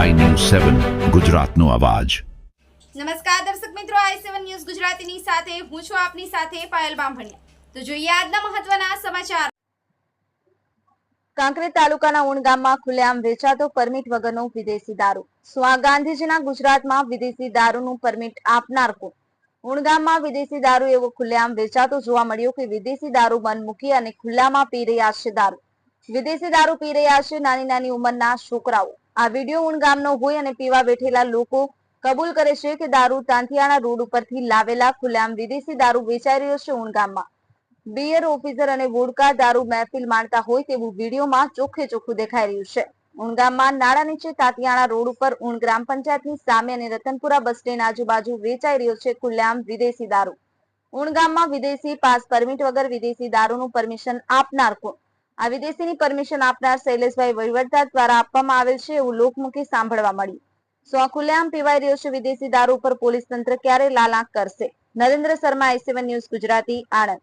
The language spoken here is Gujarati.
સેવન ગુજરાતનો અવાજ. નમસ્કાર દર્શક મિત્રો આઈ સેવન ન્યૂઝ ગુજરાતીની સાથે હું છું આપની સાથે પાયલ બામભણિયા. તો જોઈએ આજના મહત્વના સમાચાર. કાંકરેજ તાલુકાના ઉણ ગામમાં ખુલ્લેઆમ વેચાતો પરમિટ વગરનો વિદેશી દારૂ. સ્વા ગાંધીજીના ગુજરાતમાં વિદેશી દારૂનું પરમિટ આપનાર કોણ? ઉણ ગામમાં વિદેશી દારૂ એવો ખુલ્લેઆમ વેચાતો જોવા મળ્યો કે વિદેશી દારૂ મન મૂકી અને ખુલ્લામાં પી રહ્યા છે દારૂ. વિદેશી દારૂ પી રહ્યા છે નાની નાની ઉંમરના છોકરાઓ. આ વીડિયો ગામનો હોય અને પીવા બેઠેલા લોકો કબૂલ કરે છે કે દારૂ તાંતિયાના રોડ ઉપરથી લાવેલા ખુલ્લામ વિદેશી દારૂ વેચાઈ રહ્યો છે ગામમાં બિયર ઓફિસર અને વોડકા દારૂ મહેફિલ માણતા હોય તેવું વિડીયોમાં ચોખ્ખે ચોખ્ખું દેખાઈ રહ્યું છે. ઉણ ગામમાં નાળા નીચે તાતિયાણા રોડ ઉપર ઉણ ગ્રામ પંચાયતની સામે અને રતનપુરા બસ સ્ટેન્ડ આજુબાજુ વેચાઈ રહ્યો છે ખુલ્લામ વિદેશી દારૂ. ઉણ ગામમાં વિદેશી પાસ પરમિટ વગર વિદેશી દારૂનું પરમિશન આપનાર કોણ? આ વિદેશીની પરમિશન આપનાર શૈલેષભાઈ વહીવટદાર દ્વારા આપવામાં આવેલ છે એવું લોકમુખી સાંભળવા મળ્યું. સો આ ખુલ્લેઆમ પીવાઈ રહ્યો છે વિદેશી દારૂ ઉપર પોલીસ તંત્ર ક્યારે લાલ આંખ કરશે? Narendra Sharma AC one news Gujarati, Anand.